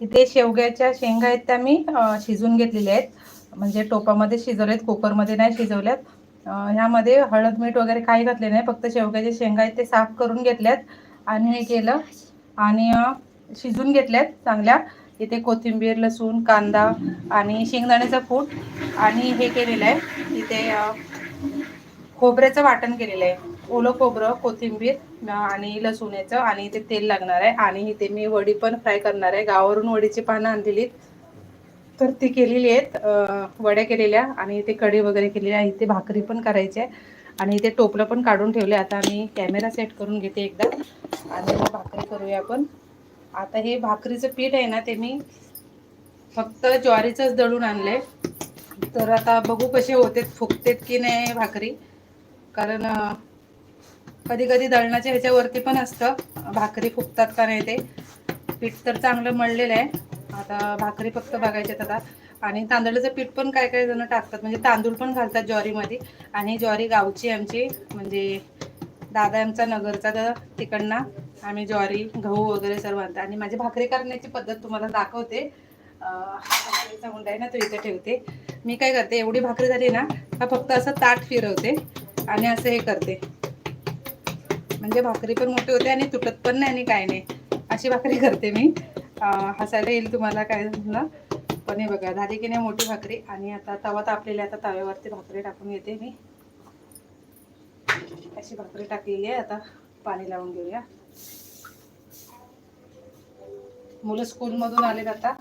इथे शेवग्याच्या शेंगा आहेत त्या मी शिजून घेतलेल्या आहेत. म्हणजे टोपामध्ये शिजवल्यात कुकरमध्ये नाही शिजवल्यात. ह्यामध्ये हळद मीठ वगैरे काही घातले नाही फक्त शेवग्याचे शेंगा आहेत ते साफ करून घेतल्यात. आणि हे केलं. आणि शिजून घेतल्यात चांगल्या. इथे कोथिंबीर लसूण कांदा आणि शेंगदाण्याचा फूट आणि हे केलेलं आहे. इथे खोबऱ्याचं वाटण केलेलं आहे. ओलं खोबरं कोथिंबीर आणि लसूण याचं आणि इथे तेल लागणार आहे. आणि इथे मी वडी पण फ्राय करणार आहे. गावावरून वडीची पानं आणलेली तर ती केलेली आहेत. वड्या केलेल्या आणि इथे कढी वगैरे केलेली आहे. इथे भाकरी पण करायची आहे. आणि इथे टोपलं पण काढून ठेवले आता मी कॅमेरा सेट करून घेते एकदा. आणि भाकरी करूया आपण. आता हे भाकरीचं पीठ आहे ना ते मी फक्त ज्वारीचंच दळून आणले तर आता बघू कसे होते फुकतेत की नाही भाकरी. कारण कधी कधी दळणाच्या ह्याच्यावरती पण असतं. भाकरी फुकतात का नाही ते. पीठ तर चांगलं मळलेलं आहे. आता भाकरी फक्त बघायच्यात आता. आणि तांदळाचं पीठ पण काय काय जण टाकतात. म्हणजे तांदूळ पण घालतात ज्वारीमध्ये. आणि ज्वारी गावची आमची. म्हणजे दादा आमचा नगरचा तर तिकडनं आम्ही ज्वारी गहू वगैरे सर्व आणतात आणि माझी भाकरी करण्याची पद्धत तुम्हाला दाखवते. मुंडा हा आहे ना तो इथे ठेवते. मी काय करते एवढी भाकरी झाली ना का फक्त असं ताट फिरवते आणि असं हे करते. म्हणजे भाकरी पण मोठी होते आणि तुटत पण नाही आणि काय नाही. अशी भाकरी करते मी. हसायला येईल तुम्हाला काय म्हणलं पण हे बघा झाली की नाही मोठी भाकरी. आणि आता तवा तापलेली आता तव्यावरती भाकरी टाकून येते मी. अशी भाकरी टाकलेली आहे आता पाणी लावून घेऊया. मुलं स्कूलमधून आलेत आता.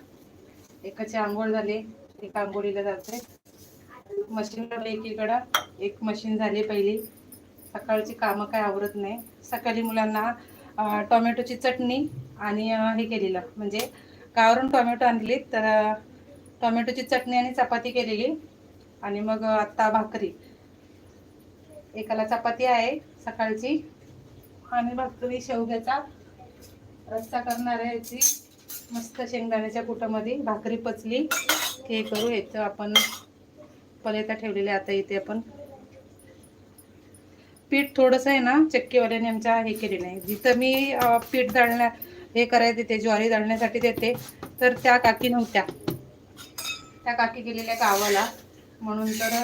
एकाची आंघोळ झाली एक आंघोळीला जाते. मशीन एकीकडं एक मशीन झाली पहिली. सकाळची कामं काय आवरत नाही. सकाळी मुलांना टोमॅटोची चटणी आणि हे केलेलं. म्हणजे गावावरून टोमॅटो आणली तर टोमॅटोची चटणी आणि चपाती केलेली आणि मग आत्ता भाकरी. एकाला चपाती आहे सकाळची. आणि भाकरी शेवग्याचा रस्सा करणार आहे याची. मस्त शेंगदाण्याच्या कुटामध्ये भाकरी पचली. की हे करू याचं आपण. पलेता ठेवलेले आता इथे आपण. पीठ थोडंसं आहे ना चक्कीवाल्याने आमच्या हे केले नाही. जिथं मी पीठ दळण्या हे करायला देते ज्वारी दळण्यासाठी देते. तर त्या काकी नव्हत्या. त्या काकी गेलेल्या गावाला. म्हणून तर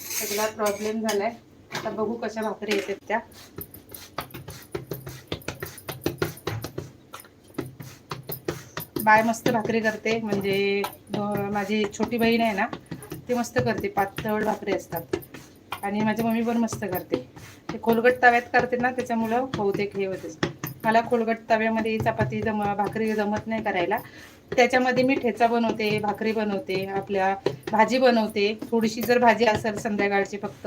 सगळा प्रॉब्लेम झालाय. आता बघू कशा भाकरी येतात त्या. बाय मस्त भाकरी करते. म्हणजे माझी छोटी बहीण आहे ना ती मस्त करते. पातळ भाकरी असतात. आणि माझी मम्मी पण मस्त करते. ते खोलगट तव्यात करते ना त्याच्यामुळं बहुतेक हे होते मला खोलगट तव्यामध्ये चपाती जम भाकरी जमत नाही करायला. त्याच्यामध्ये मी ठेचा बनवते भाकरी बनवते आपल्या भाजी बनवते. थोडीशी जर भाजी असेल संध्याकाळची फक्त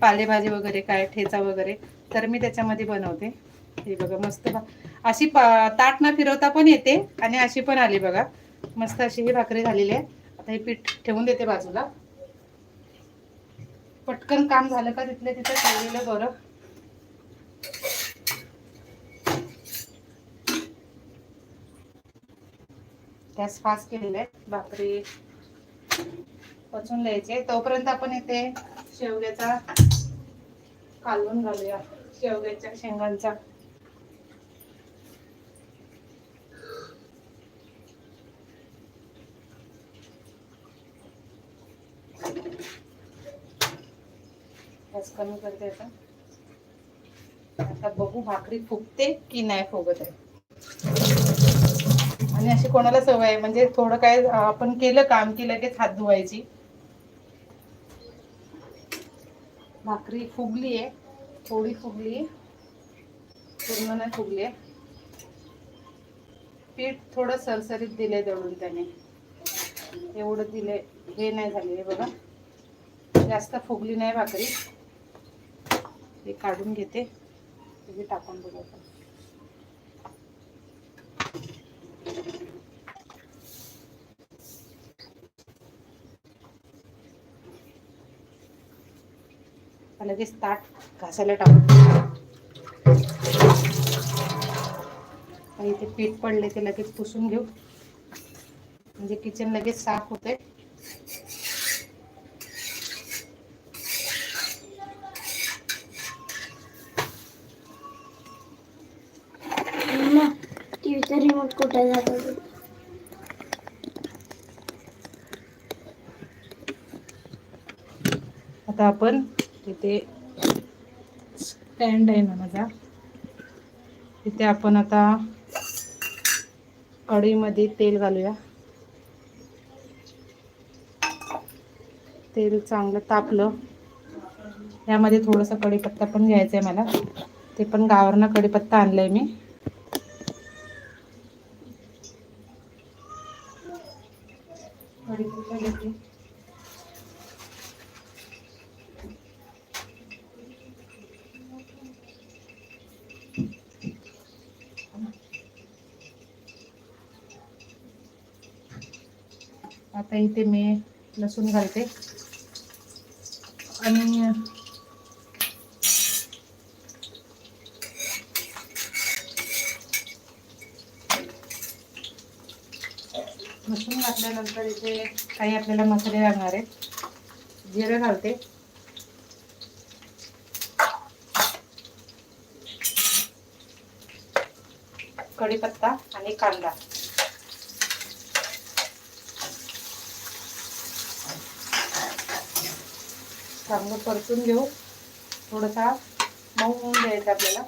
पालेभाजी वगैरे काय ठेचा वगैरे तर मी त्याच्यामध्ये बनवते. हे बघा मस्त भा अशी पा ताट न फिरवता पण येते आणि अशी पण आली बघा. मस्त अशी ही भाकरी झालेली आहे. आता हे पीठ ठेवून देते बाजूला. पटकन काम झालं का तिथल्या तिथं ठेवलेलं बरं. गॅस फास्ट केलेला आहे भाकरी पचून द्यायचे तोपर्यंत आपण इथे शेवग्याचा कालवून घालूया. शेवग्याच्या शेंगांचा. गॅस कमी करते आता. आता बघू भाकरी फुगते की नाही फुगत आहे. आणि अशी कोणाला सवय आहे म्हणजे थोडं काय आपण केलं काम की लगेच हात धुवायची. भाकरी फुगली आहे थोडी फुगली आहे पूर्ण नाही फुगली आहे. पीठ थोडं सरसरीत दिलंय दळून त्याने. एवढं दिलंय हे नाही झालेले बघा. जास्त फुगली नाही भाकरी. हे काढून घेते. हे टाकून बघू आपण. लगेच ताट घासायला टाकून आणि इथे पीठ पडले ते लगेच पुसून घेऊ. म्हणजे किचन लगेच साफ होते कुठं जातो आता आपण इथे स्टँड आहे ना माझा. तिथे आपण आता कढईमध्ये तेल घालूया. तेल चांगलं तापलं. यामध्ये थोडंसं कढीपत्ता पण घ्यायचा आहे मला. ते पण गावरनं कढीपत्ता आणलाय मी. कढीपत्ता घेते. आता इथे मी लसूण घालते. आणि लसूण थोडेसे काही आपल्याला मसाले लागणार आहेत जिरं घालते. कढीपत्ता आणि कांदा. चांगलं परतून घेऊ. थोडासा मऊ होऊन द्यायचं आपल्याला.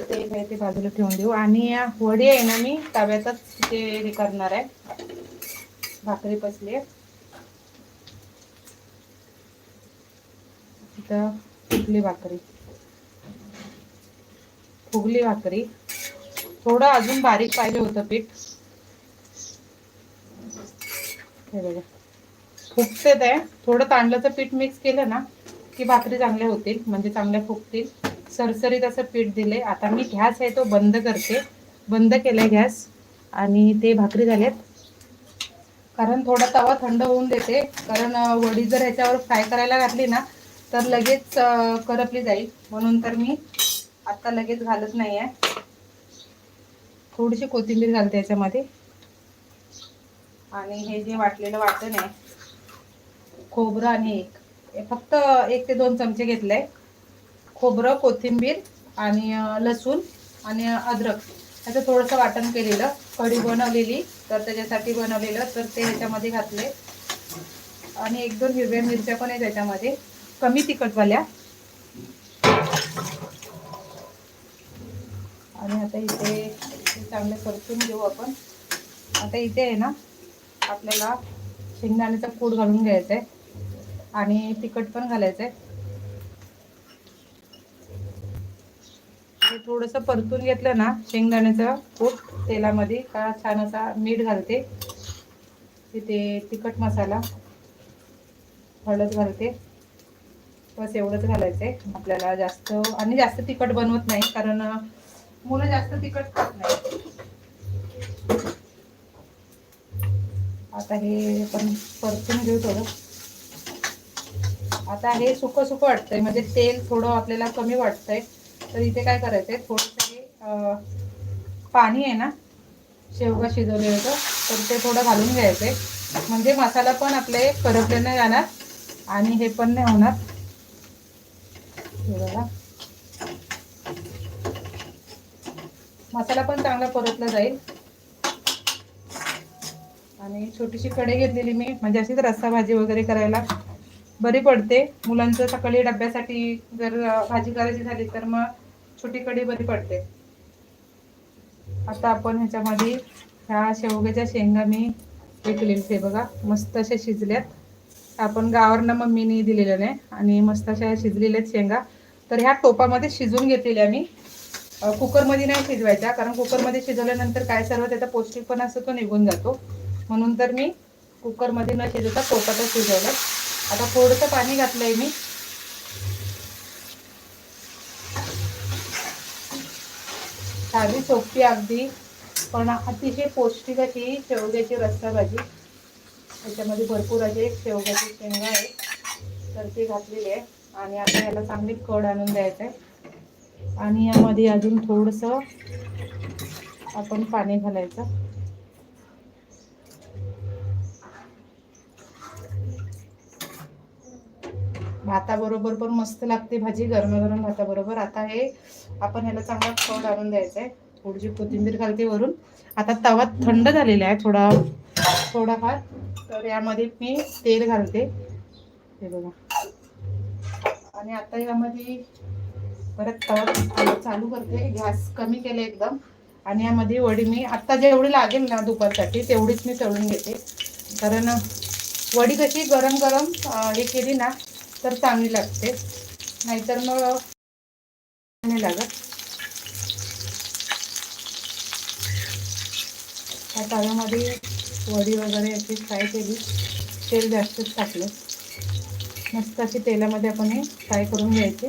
ते काय ते बाजूला ठेवून देऊ. आणि या वडी आहे ना मी तव्यातच ते हे करणार आहे. भाकरी पसली तिथं फुगली भाकरी. फुगली भाकरी. थोडं अजून बारीक पाहिजे होतं पीठ. हे बघा. फुगते ते. थोडं तांदळाचं पीठ मिक्स केलं ना की भाकरी चांगल्या होतील म्हणजे चांगल्या फुगतील. सरसरीत असं पीठ दिले आता मी गॅस आहे तो बंद करते. बंद केलाय गॅस. आणि ते भाकरी झाल्यात. कारण थोडा तवा थंड होऊन देते. कारण वडी जर ह्याच्यावर फ्राय करायला घातली ना तर लगेच करपली जाईल. म्हणून तर मी आता लगेच घालत नाही आहे थोडीशी कोथिंबीर घालते याच्यामध्ये. आणि हे जे वाटलेलं वाटण आहे खोबरं आणि एक. फक्त एक ते दोन चमचे घेतलंय. खोबरं कोथिंबीर आणि लसूण आणि अद्रक ह्याचं थोडंसं वाटण केलेलं. कढी बनवलेली तर त्याच्यासाठी बनवलेलं तर ते ह्याच्यामध्ये घातले. आणि एक दोन हिरव्या मिरच्या पण आहे त्याच्यामध्ये. कमी तिखटवाल्या. आणि आता इथे चांगले चांगलं परतून घेऊ आपण. आता इथे आहे ना आपल्याला शेंगदाण्याचा पूड घालून घ्यायचा आहे आणि तिखट पण घालायचं आहे हे थोडंसं परतून घेतलं ना शेंगदाण्याचं कूट तेलामध्ये का छान असा मीठ घालते. तिथे तिखट मसाला हळद घालते. बस एवढंच घालायचं आहे आपल्याला जास्त आणि जास्त तिखट बनवत नाही कारण मुलं जास्त तिखट खात नाही. आता हे पण परतून घेऊ थोडं. आता हे सुकं सुकं वाटतंय म्हणजे तेल थोडं आपल्याला कमी वाटतंय. तर इथे काय करायचंय थोडंसं हे पाणी आहे ना शेवगा शिजवलेलं तर ते थोडं घालून घ्यायचंय. म्हणजे मसाला पण आपले करपले नाही जाणार आणि हे पण नाही होणार. बघा. मसाला पण चांगला परतला जाईल. आणि छोटीशी कढई घेतलेली मी म्हणजे अशीच रस्सा भाजी वगैरे करायला. बरी पडते. मुलांचं सकाळी डब्यासाठी जर भाजी करायची झाली तर मग छोटी कढी बरी पडते. आता आपण ह्याच्यामध्ये ह्या शेवग्याच्या शेंगा मी हे ते बघा. मस्त अशा शिजल्यात. आपण गावावरनं मम्मीने दिलेलं नाही आणि मस्त अशा शिजलेल्या आहेत शेंगा. तर ह्या टोपामध्ये शिजून घेतलेल्या मी. कुकरमध्ये नाही शिजवायच्या. कारण कुकरमध्ये शिजवल्यानंतर काय सर्व त्याचा पौष्टिकपणा असतो तो निघून जातो. म्हणून तर मी कुकरमध्ये न शिजवता टोपातच शिजवलं आता थोडंसं पाणी घातलंय मी. साधी सोपी अगदी पण अतिशय पौष्टिक अशी शेवग्याची रस्सा भाजी त्याच्यामध्ये भरपूर असे शेवग्याची शेंगा आहे तर ती घातलेली आहे. आणि आता याला चांगली कड आणून द्यायचं आहे आणि यामध्ये अजून थोडंसं आपण पाणी घालायचं. भाताबरोबर पण मस्त लागते भाजी गरम गरम भाताबरोबर. आता हे आपण ह्याला चांगला फळ आणून द्यायचं आहे थोडीशी कोथिंबीर घालते वरून. आता तवा थंड झालेला आहे थोडा थोडाफार. तर यामध्ये मी तेल घालते. हे बघा. आणि आता यामध्ये परत तवा चालू करते. गॅस कमी केले एकदम. आणि यामध्ये वडी मी आत्ता जेवढी लागेल ना दुपारसाठी तेवढीच मी तळून घेते. कारण वडी कशी गरम गरम हे केली ना तर चांगली लागते. नाहीतर मग नाही लागत. त्या तव्यामध्ये वडी वगैरे याची फ्राय केली. तेल जास्तच टाकलं. मस्त अशी तेलामध्ये आपण हे फ्राय करून घ्यायचे.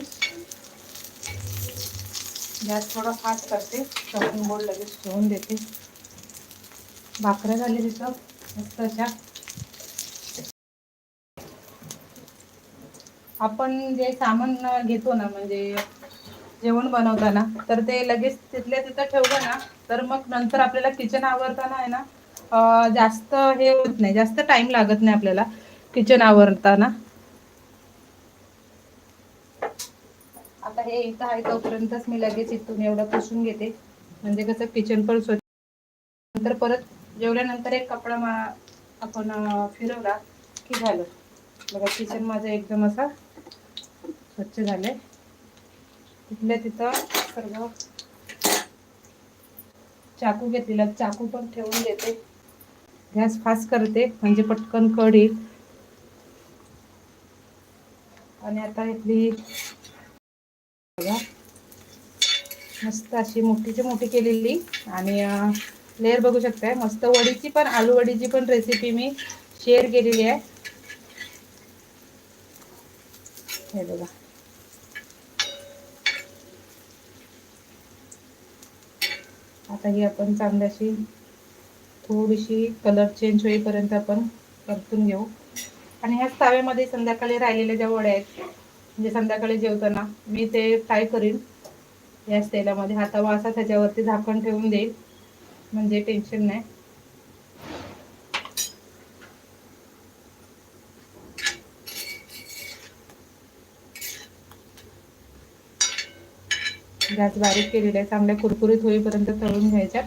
गॅस थोडा फास्ट करते. चॉपिंग बोर्ड लगेच ठेवून देते. भाकऱ्या झाली तिथं. मस्त अशा आपण जे सामान घेतो ना म्हणजे जेवण बनवताना तर ते लगेच तिथल्या तिथं ठेवलं ना तर मग नंतर आपल्याला किचन आवरताना आहे ना जास्त हे होत नाही जास्त टाइम लागत नाही आपल्याला किचन आवरताना. आता हे इथं आहे तोपर्यंतच मी लगेच इथून एवढं पुसून घेते. म्हणजे कसं किचन पण स्वच्छ नंतर परत जेवल्यानंतर एक कपडा मा आपण फिरवला की झालं. बघा किचन माझं एकदम असा स्वच्छ झालंय तिथल्या तिथं? सर्व. चाकू घेतलेला. चाकू पण ठेवून देते. गॅस फास्ट करते. म्हणजे पटकन कड येईल आणि आता इथली बघा मस्त अशी मोठीची मोठी केलेली. आणि लेअर बघू शकताय. मस्त वडीची पण आलू वडीची पण रेसिपी मी शेअर केलेली आहे. हे बघा. आता ही आपण चांगल्याशी थोडीशी कलर चेंज होईपर्यंत आपण परतून घेऊ. आणि ह्याच ताव्यामध्ये संध्याकाळी राहिलेल्या ज्या वड्या आहेत म्हणजे संध्याकाळी जेवताना मी ते फ्राय करीन. याच तेलामध्ये. हा तवा असा त्याच्यावरती झाकण ठेवून देईल. म्हणजे टेन्शन नाही. गॅस बारीक केलेला आहे. चांगल्या कुरकुरीत होईपर्यंत तळून घ्यायच्या.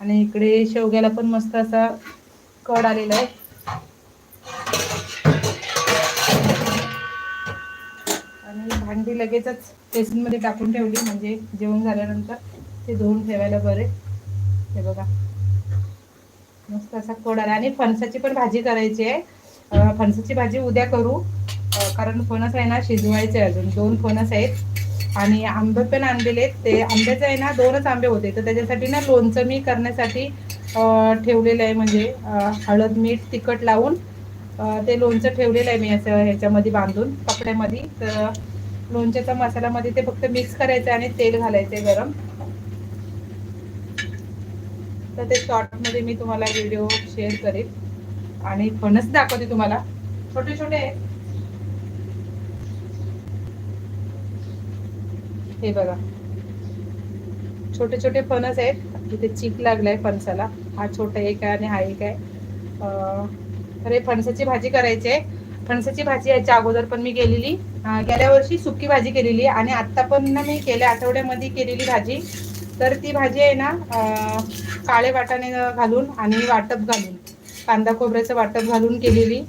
आणि इकडे शेवग्याला पण मस्त असा कड आलेला आहे. आणि भांडी लगेचच बेसिनमध्ये टाकून ठेवली. म्हणजे जेवण झाल्यानंतर ते धुवून ठेवायला बरे. हे बघा. मस्त असा कोड आला. आणि फणसाची पण भाजी करायची आहे. फणसाची भाजी उद्या करू. कारण फणस आहे ना शिजवायचे अजून. दोन फणस आहेत. आणि आंबे पण आणलेले आहेत. ते आंब्याचे आहे ना दोनच आंबे होते. तर त्याच्यासाठी ना लोणचं मी करण्यासाठी ठेवलेलं आहे. म्हणजे हळद मीठ तिखट लावून ते लोणचं ठेवलेलं आहे मी असं ह्याच्यामध्ये बांधून कपड्यामध्ये तर लोणच्याचा मसाल्यामध्ये ते फक्त मिक्स करायचं आणि तेल घालायचं गरम. तर ते शॉर्टमध्ये मी तुम्हाला व्हिडिओ शेअर करेन आणि फणस दाखवते तुम्हाला. छोटे छोटे. हे बघा. छोटे छोटे फणस आहेत. इथे चीक लागलाय फणसाला. हा छोटा एक आहे आणि हा एक आहे. अरे फणसाची भाजी करायची आहे. फणसाची भाजी याच्या अगोदर पण मी केलेली. गेल्या वर्षी सुकी भाजी केलेली आणि आता पण ना मी गेल्या आठवड्यामध्ये केलेली भाजी. तर ती भाजी आहे ना काळे वाटाणे घालून आणि वाटप घालून. कांदा खोबऱ्याचं वाटप घालून केलेली.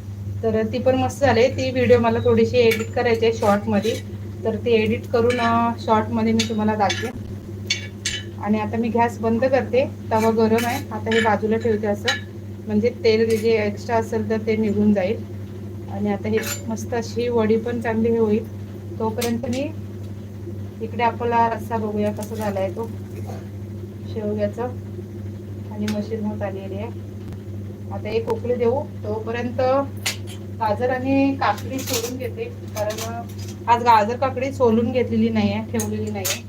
तर ती पण मस्त झाली. ती व्हिडिओ मला थोडीशी एडिट करायची आहे शॉर्टमध्ये तर ती एडिट करून शॉर्टमध्ये मी तुम्हाला दाखवेन. आणि आता मी गॅस बंद करते. तवा गरम आहे. आता हे बाजूला ठेवते असं. म्हणजे तेल जे एक्स्ट्रा असेल तर ते निघून जाईल. आणि आता हे मस्त अशी वडी पण चांगली होईल. तोपर्यंत मी इकडे आपला रस्सा बघूया कसा झाला आहे तो. शेवग्याचं. आणि मशीन होत आलेली आहे. आता एक उकळी देऊ. तोपर्यंत गाजर आणि काकडी सोलून घेते. कारण आज गाजर काकडी सोलून घेतलेली नाही आहे ठेवलेली नाही आहे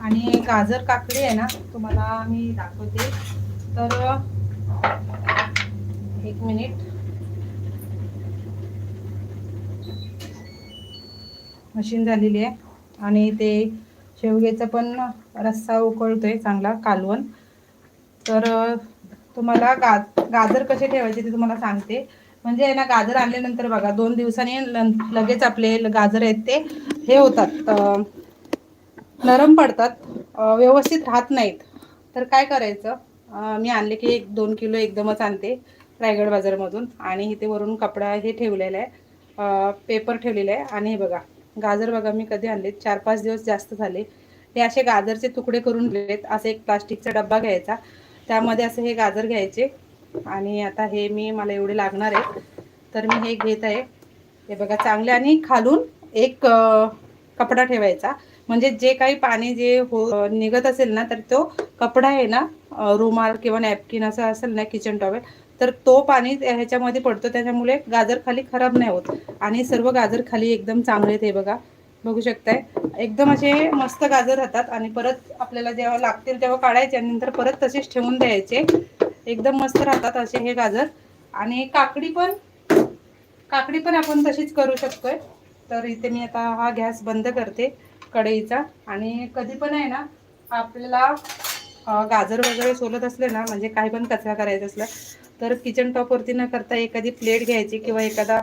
आणि गाजर काकडी आहे ना तुम्हाला मी दाखवते. तर एक मिनिट. मशीन झालेली आहे. आणि ते शेवग्याचा पण रस्सा उकळतोय चांगला कालवण. तर तुम्हाला गा गाजर कसे ठेवायचे ते तुम्हाला सांगते. म्हणजे आहे ना गाजर आणल्यानंतर बघा दोन दिवसांनी लगेच आपले गाजर आहेत ते हे होतात. नरम पडतात व्यवस्थित राहत नाहीत. तर काय करायचं? मी आणले की एक दोन किलो एकदमच आणते. रायगड बाजारमधून. आणि इथे वरून कपडा हे ठेवलेला आहे. पेपर ठेवलेला आहे. आणि हे बघा गाजर बघा मी कधी आणले चार पाच दिवस जास्त झाले. हे असे गाजरचे तुकडे करून ठेवलेत असे एक प्लास्टिकचा डब्बा घ्यायचा. त्यामध्ये असे हे गाजर घ्यायचे. आणि आता हे मी मला एवढे लागणार आहे तर मी हे घेत आहे. हे बघा चांगले आणि खालून एक कपडा ठेवायचा. म्हणजे जे काही पाणी जे हो निघत असेल ना तर तो कपडा आहे ना रुमाल किंवा नॅपकिन असं असेल ना किचन टॉवेल तर तो पाणी ह्याच्यामध्ये पडतो त्याच्यामुळे गाजर खाली खराब नाही होत. आणि सर्व गाजर खाली एकदम चांगले ते बघा. बघू शकताय. एकदम असे मस्त गाजर राहतात आणि परत आपल्याला जेव्हा लागतील तेव्हा काढायचे आणि नंतर परत तसेच ठेवून द्यायचे. एकदम मस्त राहतात असे हे गाजर. आणि काकडी पण काकडी पण आपण तशीच करू शकतोय. तर इथे मी आता हा गॅस बंद करते कढईचा. आणि कधी पण आहे ना आपल्याला गाजर वगैरे सोलत असले ना म्हणजे काही पण कचरा करायचा असला तर किचन टॉपवरती न करता एखादी प्लेट घ्यायची किंवा एखादा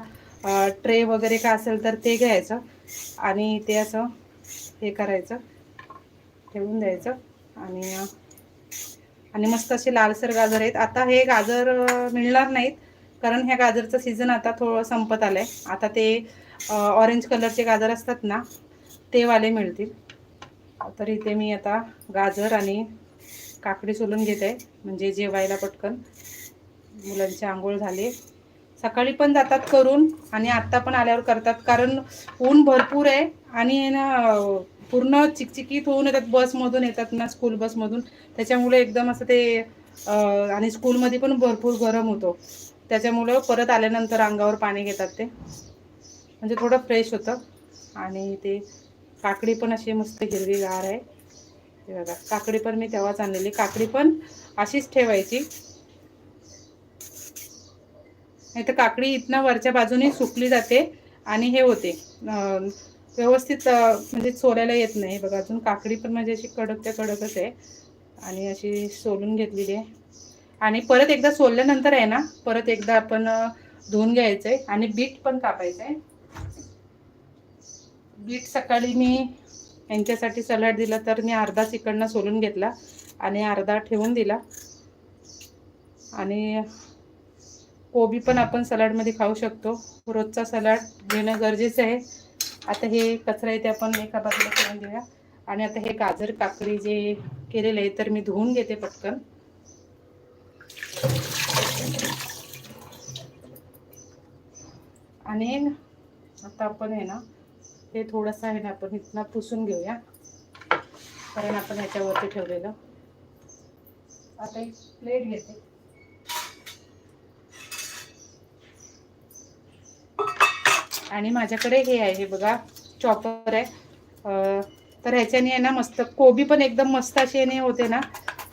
ट्रे वगैरे का असेल तर ते घ्यायचं. आणि ते असं हे करायचं. ठेवून द्यायचं. आणि आणि मस्त असे लालसर गाजर आहेत. आता हे गाजर मिळणार नाहीत. कारण ह्या गाजरचं सीझन आता थोडं संपत आलं आहे आता ते ऑरेंज कलरचे गाजर असतात ना ते वाले मिळतील. तर इथे मी आता गाजर आणि काकडी सोलून घेते. म्हणजे जेवायला पटकन. मुलांची आंघोळ झाली. सकाळी पण जातात करून आणि आत्ता पण आल्यावर करतात. कारण ऊन भरपूर आहे आणि ना पूर्ण चिकचिकीत होऊन येतात. बसमधून येतात ना स्कूल बसमधून. त्याच्यामुळे एकदम असं ते आणि स्कूलमध्ये पण भरपूर गरम होतो. त्याच्यामुळं परत आल्यानंतर अंगावर पाणी घेतात ते. म्हणजे थोडं फ्रेश होतं. आणि ते काकडी पण अशी मस्त हिरवीगार आहे. बघा काकडी पण मी तेव्हाच आणलेली. काकडी पण अशीच ठेवायची. नाही तर काकडी इथनं वरच्या बाजूने सुकली जाते आणि हे होते. व्यवस्थित म्हणजे सोलायला येत नाही. बघा अजून काकडी पण म्हणजे अशी कडक त्या कडकच आहे. आणि अशी सोलून घेतलेली आहे. आणि परत एकदा सोलल्यानंतर आहे ना परत एकदा आपण धुवून घ्यायचं आहे आणि बीट पण कापायचं आहे बीट सकाळी मी यांच्यासाठी सलाड दिला तर मी अर्धा इकडनं सोलून घेतला. आणि अर्धा ठेवून दिला. आणि कोबी पण आपण सलाडमध्ये खाऊ शकतो. रोजचा सलाड घेणं गरजेचं आहे. आता हे कचरा आहे ते आपण एका बाजूला करून घेऊया. आणि आता हे गाजर काकडी जे केलेलं आहे तर मी धुवून घेते पटकन. आणि आता आपण आहे ना हे थोडंसं आहे ना आपण इथनं पुसून घेऊया. कारण आपण ह्याच्यावरती ठेवलेलं. आता एक प्लेट घेते. आणि माझ्याकडे हे आहे हे बघा चॉपर आहे. तर ह्याच्याने आहे ना मस्त कोबी पण एकदम मस्त अशी याने होते ना.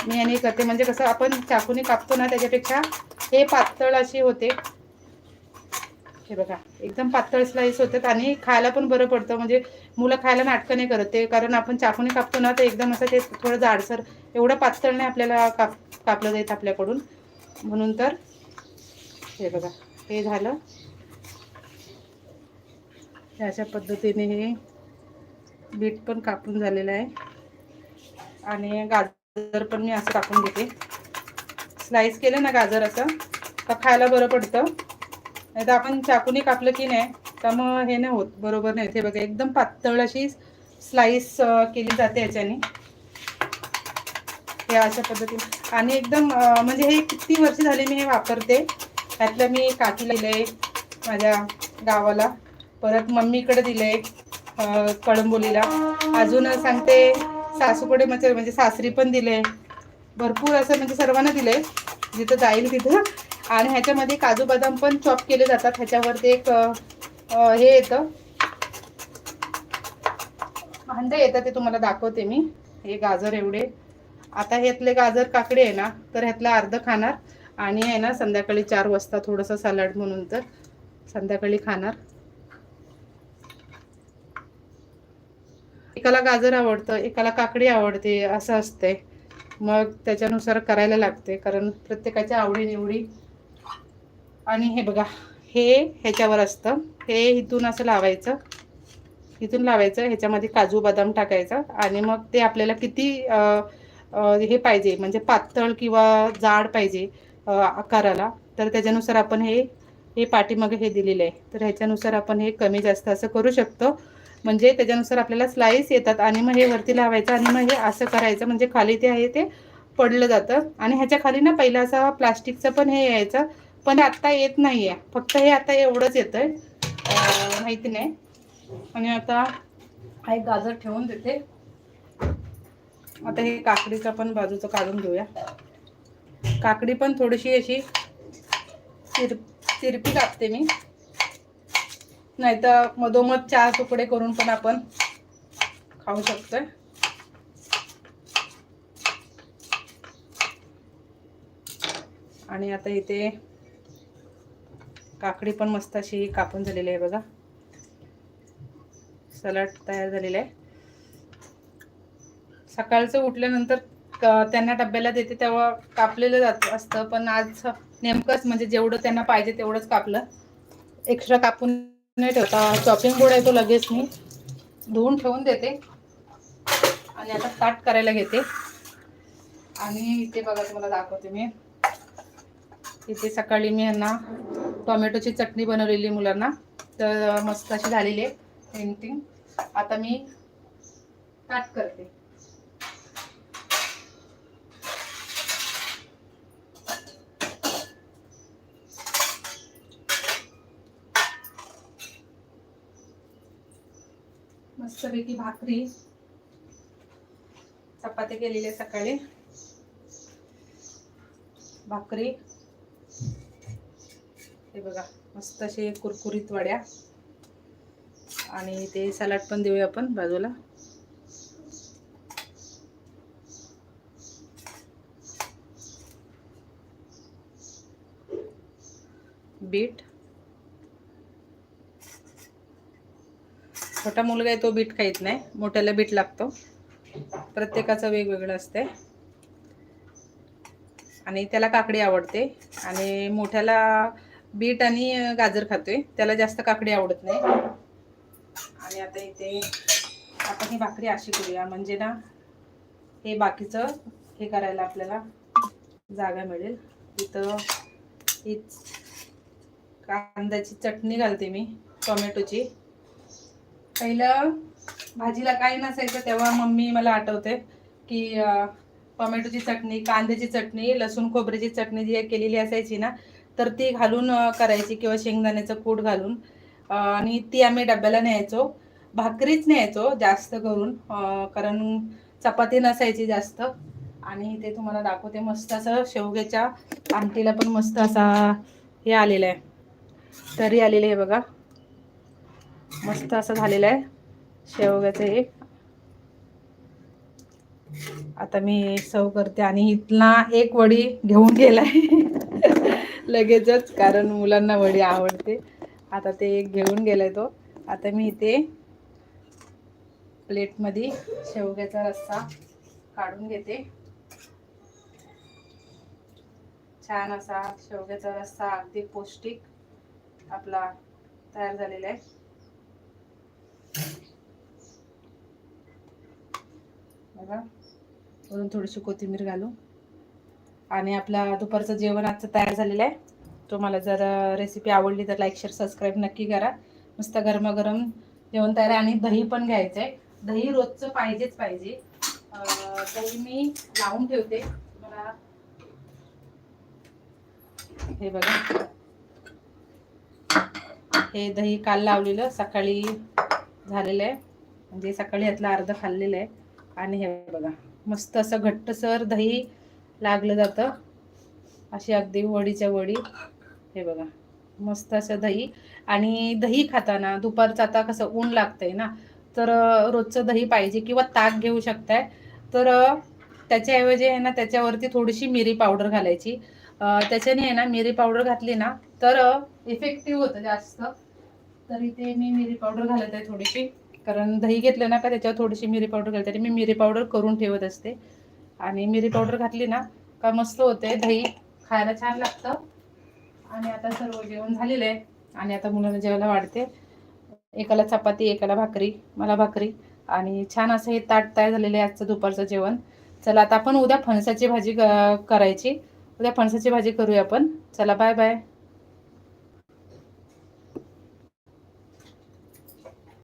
मी याने करते. म्हणजे कसं आपण चाकूने कापतो ना त्याच्यापेक्षा हे पातळ अशी होते. हे बघा एकदम पातळ स्लाईस होतात आणि खायला पण बरं पडतं. म्हणजे मुलं खायला नाटकं नाही करत ते. कारण आपण चाकूने कापतो ना तर एकदम असं ते थोडं जाडसर एवढं पातळ नाही आपल्याला काप कापलं जात आपल्याकडून. म्हणून तर हे बघा हे झालं. ह्या अशा पद्धतीने हे बीट पण कापून झालेलं आहे. आणि गाजर पण मी असं कापून घेते. स्लाईस केलं ना गाजर असं का खायला बरं पडतं. नाही तर आपण चाकूने कापलं की नाही तर मग हे नाही होत. बरोबर नाही ते बघा एकदम पातळ अशी स्लाईस केली जाते याच्याने. हे अशा पद्धतीने. आणि एकदम म्हणजे हे किती वर्ष झाले मी हे वापरते. त्यातलं मी काटलेलं आहे माझ्या गावाला. परत मम्मीकडे दिले कळंबोलीला. अजून सांगते सासूकडे म्हणजे म्हणजे सासरी पण दिले भरपूर असं म्हणजे सर्वांना दिले जिथं जाईल तिथं. आणि ह्याच्यामध्ये काजू बदाम पण चॉप केले जातात. ह्याच्यावरती एक हे येतं. भांडे येतं ते तुम्हाला दाखवते मी. हे गाजर एवढे. आता ह्यातले गाजर काकडे आहे ना तर ह्यातलं अर्ध खाणार. आणि आहे ना संध्याकाळी चार वाजता थोडंसं सलाड म्हणून तर संध्याकाळी खाणार. एकाला गाजर आवडतं एकाला काकडी आवडते असं असते मग त्याच्यानुसार करायला लागते कारण प्रत्येकाच्या आवडीनिवडी. आणि हे बघा हे ह्याच्यावर असतं. हे इथून असं लावायचं. इथून लावायचं ह्याच्यामध्ये काजू बदाम टाकायचं. आणि मग ते आपल्याला किती हे पाहिजे म्हणजे पातळ किंवा जाड पाहिजे आकाराला तर त्याच्यानुसार आपण हे हे पाठीमागे हे दिलेलं आहे. तर ह्याच्यानुसार आपण हे कमी जास्त असं करू शकतो. म्हणजे त्याच्यानुसार आपल्याला स्लाईस येतात आणि मग हे वरती लावायचं आणि मग हे असं करायचं. म्हणजे खाली ते आहे ते पडलं जातं. आणि ह्याच्या खाली ना पहिला असा प्लास्टिकचं पण हे यायचं. पण आत्ता येत नाही आहे फक्त हे आता एवढंच येतं आहे माहिती नाही. आणि आता हा एक गाजर ठेवून देते. आता हे काकडीचं पण बाजूचं काढून घेऊया. काकडी पण थोडीशी अशी चिर चिरपी कापते मी. नाही तर मधोमध चार तुकडे करून पण आपण खाऊ शकतोय. आणि आता इथे काकडी पण मस्त अशी कापून झालेली आहे बघा. सलाड तयार झालेलं आहे. सकाळचं उठल्यानंतर त्यांना डब्याला देते तेव्हा कापलेलं जात असतं पण आज नेमकंच म्हणजे जेवढं त्यांना पाहिजे तेवढंच कापलं. एक्स्ट्रा कापून नाही ठेवता चॉपिंग बोर्ड आहे तो लगेच मी धुवून ठेवून देते. आणि आता ताट करायला घेते. आणि इथे बघा तुम्हाला दाखवते मी. इथे सकाळी मी यांना टोमॅटोची चटणी बनवलेली मुलांना. तर मस्त अशी झालेली आहे पेंटिंग आता मी ताट करते. मस्तपैकी भाकरी. चपाती केलेली आहे सकाळी. भाकरी. हे बघा मस्त असे कुरकुरीत वड्या. आणि ते सलाड पण देऊया आपण बाजूला. बीट. छोटा मुलगा आहे तो बीट खाईत नाही. मोठ्याला बीट लागतो. प्रत्येकाचं वेगवेगळं असते. आणि त्याला काकडी आवडते. आणि मोठ्याला बीट आणि गाजर खातोय. त्याला जास्त काकडी आवडत नाही. आणि आता इथे आपण ही भाकरी अशी करूया. म्हणजे ना हे बाकीचं हे करायला आपल्याला जागा मिळेल. इथं हीच कांद्याची चटणी घालते मी टोमॅटोची. पहिलं भाजीला काही नसायचं तेव्हा मम्मी मला आठवते की टोमॅटोची चटणी कांद्याची चटणी लसूण खोबऱ्याची चटणी जी केलेली असायची ना तर ती घालून करायची किंवा शेंगदाण्याचं कूट घालून आणि ती आम्ही डब्याला न्यायचो भाकरीच न्यायचो जास्त करून कारण चपाती नसायची जास्त. आणि ते तुम्हाला दाखवते मस्त असं शेवग्याच्या आमटीला पण मस्त असा हे आलेलं आहे. तरी आलेलं आहे बघा. मस्त असं झालेलं आहे. शेवग्याचं हे. आता मी सव करते आणि इथला एक वडी घेऊन गेलाय. लगेचच कारण मुलांना वडी आवडते. आता ते एक घेऊन गेलाय तो. आता मी इथे प्लेटमध्ये शेवग्याचा रस्सा काढून घेते. छान असा शेवग्याचा रस्सा अगदी पौष्टिक आपला तयार झालेला आहे. बघा. वरून थोडीशी कोथिंबीर घालू. आणि आपला दुपारचं जेवण आजचं तयार झालेलं आहे. तुम्हाला जर रेसिपी आवडली तर लाईक शेअर सबस्क्राईब नक्की करा. नुसतं गरमागरम जेवण तयार आहे आणि दही पण घ्यायचं आहे दही रोजचं पाहिजेच पाहिजे. दही मी लावून ठेवते. मला हे बघा. हे दही काल लावलेलं. सकाळी झालेलं आहे. म्हणजे सकाळी यातलं अर्ध खाल्लेलं आहे. आणि हे बघा मस्त असं घट्टसर दही लागलं जातं. अशी अगदी वडीच्या वडी. हे बघा मस्त असं दही. आणि दही खाताना दुपारचं आता कसं ऊन लागतंय ना तर रोजचं दही पाहिजे किंवा ताक घेऊ शकताय. तर त्याच्याऐवजी आहे ना त्याच्यावरती थोडीशी मिरी पावडर घालायची. त्याच्याने आहे ना मिरी पावडर घातली ना तर इफेक्टिव्ह होतं जास्त. तर इथे मी मिरी पावडर घालत आहे थोडीशी. कारण दही घेतलं ना का त्याच्यावर थोडीशी मिरी पावडर घालते. आणि मी मिरी पावडर करून ठेवत असते. आणि मिरी पावडर घातली ना का मस्त होते. दही खायला छान लागतं. आणि आता सर्व जेवण झालेलं आहे. आणि आता मुलांना जेवायला वाढते. एकाला चपाती एकाला भाकरी मला भाकरी. आणि छान असं हे ताट तयार झालेलं आहे आजचं दुपारचं जेवण. चला आता आपण उद्या फणसाची भाजी करायची. उद्या फणसाची भाजी करूया आपण. चला बाय बाय